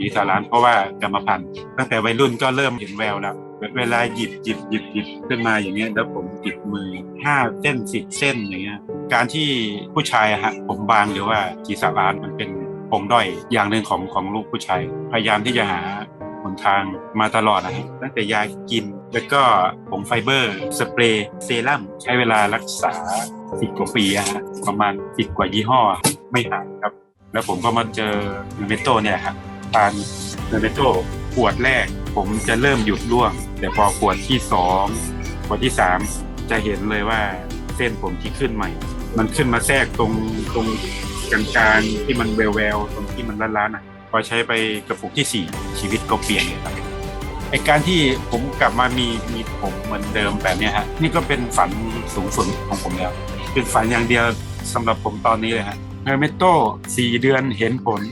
ปีสาร้านเพราะว่ากรรมพันธุ์ตั้งแต่วัยรุ่นก็เริ่มเห็นแววแล้วเวลาหยิบหยิบหยิบหยิบขึ้นมาอย่างเงี้ยแล้วผมติดมือห้าเส้นสิบเส้นอย่างเงี้ยการที่ผู้ชายฮะผมบางหรือว่าจีสาร้านมันเป็นปมด้อยอย่างหนึ่งของของลูกผู้ชายพยายามที่จะหาหนทางมาตลอดนะฮะตั้งแต่ยากิน แล้วก็ผงไฟเบอร์ สเปรย์เซรั่มใช้เวลารักษาสิบกว่าปีอะฮะประมาณสิบกว่ายี่ห้อไม่หายครับ แล้วผมก็มาเจอเมโตเนี่ยครับ ทานเมโตขวดแรก ผมจะเริ่มหยุดร่วง แต่พอขวดที่สองขวดที่สามจะเห็นเลยว่าเส้นผมที่ขึ้นใหม่ มันขึ้นมาแทรกตรงตรงกลางๆที่มันแววๆตรงที่มันล้านๆอะพอใช้ไปกระปุกที่สี่ชีวิตก็เปลี่ยนเลยครับไอการที่ผมกลับมามีมีผมเหมือนเดิมแบบนี้ฮะนี่ก็เป็นฝันสูงสุดของผมแล้วเป็นฝันอย่างเดียวสำหรับผมตอนนี้เลยฮะเฮอร์เมโต้สี่เดือนเห็นผล